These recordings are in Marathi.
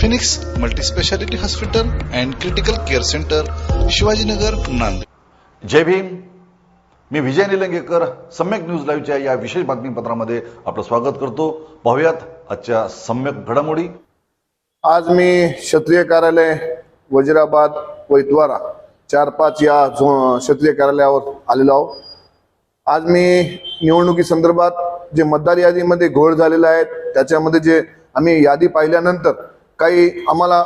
Phoenix multispeciality hospital and critical care centre Shivajinagar Nanded. जय भीम. मी विजय निलंगेकर सम्यक न्यूज लाईव्हच्या या विशेष बातमीपत्रामध्ये आपलं स्वागत करतो. पाहूयात आजच्या सम्यक घडामोडी. आज मी क्षत्रिय कार्यालय वजिराबाद व इतवारा चार पाच या क्षत्रिय कार्यालयावर आलेलो आहो. आज मी निवडणुकी संदर्भात जे मतदार यादीमध्ये घोळ झालेला आहे त्याच्यामध्ये जे आम्ही यादी पाहिल्यानंतर काही आम्हाला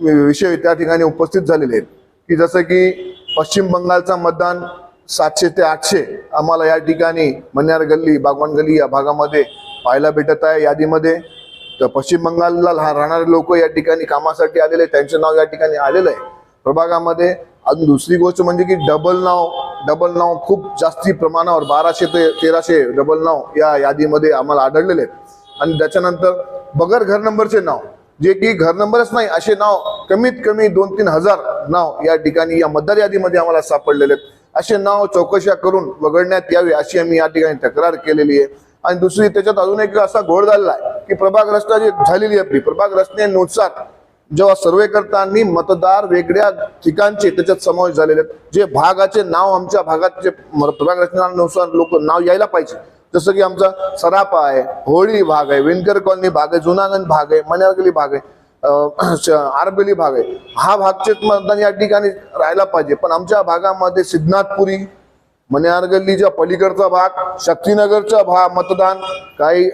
विषय त्या ठिकाणी उपस्थित झालेले आहेत की जसं की पश्चिम बंगालचा मतदान सातशे ते आठशे आम्हाला या ठिकाणी मन्यार गल्ली बागवान गल्ली या भागामध्ये पाहायला भेटत आहे यादीमध्ये तर पश्चिम बंगालला राहणारे लोक या ठिकाणी कामासाठी आलेले आहेत. त्यांचं नाव या ठिकाणी आलेलं आहे प्रभागामध्ये अजून दुसरी गोष्ट म्हणजे की डबल नाव डबल नाव खूप जास्ती प्रमाणावर बाराशे ते तेराशे डबल नाव या यादीमध्ये आम्हाला आढळलेले आहेत. आणि त्याच्यानंतर बगर घर नंबरचे नाव जे की घर नंबरच नाही असे नाव कमीत कमी दोन तीन हजार नाव या ठिकाणी या मतदार यादीमध्ये आम्हाला सापडलेले आहेत. असे नाव चौकशा करून वगळण्यात यावे अशी आम्ही या ठिकाणी तक्रार केलेली आहे. आणि दुसरी त्याच्यात अजून एक असा घोळ झालेला आहे की प्रभाग रचना जी झालेली आहे आपली प्रभाग रचनेनुसार जेव्हा सर्वे करताना मतदार वेगळ्या ठिकाणचे त्याच्यात समावेश झालेले आहेत. जे भागाचे नाव आमच्या भागात जे प्रभाग रचनानुसार लोक नाव यायला पाहिजे. जसं की आमचा सरापा आहे होळी भाग आहे विणकर कॉलनी भाग आहे जुनागंज भाग आहे मन्यारगली भाग आहे श- आरबेली भाग आहे. हा भागचे मतदान या ठिकाणी राहायला पाहिजे. पण आमच्या भागामध्ये सिद्धनाथपुरी मन्यार गल्लीच्या पलीकडचा भाग शक्तीनगरचा भाग मतदान काही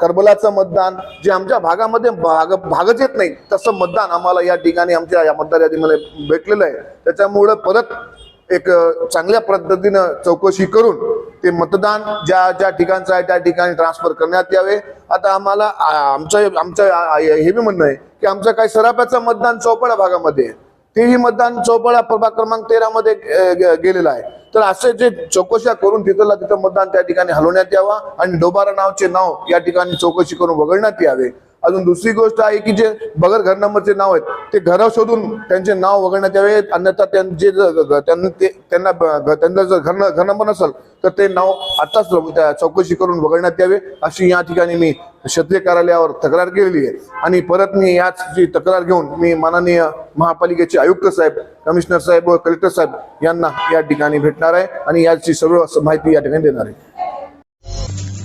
करबलाचं मतदान जे आमच्या भागामध्ये भाग भागच येत नाही तसं मतदान आम्हाला या ठिकाणी आमच्या या मतदार यादीमध्ये भेटलेलं आहे. त्याच्यामुळं परत एक चांगल्या पद्धतीनं चौकशी करून ते मतदान ज्या ज्या ठिकाणचं आहे त्या ठिकाणी ट्रान्सफर करण्यात यावे. आता आम्हाला आमचं आमचं हे बी म्हणणं आहे की आमचं काही सराप्याचं मतदान चौपाडा भागामध्ये आहे. तेही मतदान चौपडा प्रभाग क्रमांक तेरा मध्ये गेलेला आहे. तर असे जे चौकशा करून तिथला तिथं मतदान त्या ठिकाणी हलवण्यात यावा आणि डोबारा नावचे नाव या ठिकाणी चौकशी करून वगळण्यात यावे. अजून दुसरी गोष्ट आहे की जे बगर घर नंबरचे नाव आहेत ते घर शोधून त्यांचे नाव वगळण्यात यावे. अन्यथा त्यांचे त्यांना ते त्यांना ब- जर घर घर नंबर नसेल तर ते नाव आताच त्या चौकशी करून वगळण्यात यावे. अशी या ठिकाणी मी क्षेत्रीय कार्यालयावर तक्रार केलेली आहे. आणि परत मी याच जी तक्रार घेऊन मी माननीय महापालिकेचे आयुक्त साहेब कमिशनर साहेब व कलेक्टर साहेब यांना या ठिकाणी भेटणार आहे आणि याची सर्व माहिती या ठिकाणी देणार आहे.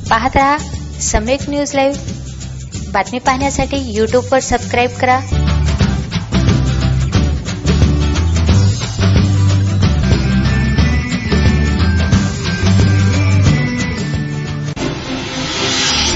पाहत रहा सम्यक न्यूज लाईव्ह बातमी पाहण्यासाठी यूट्यूबवर सबस्क्राईब करा.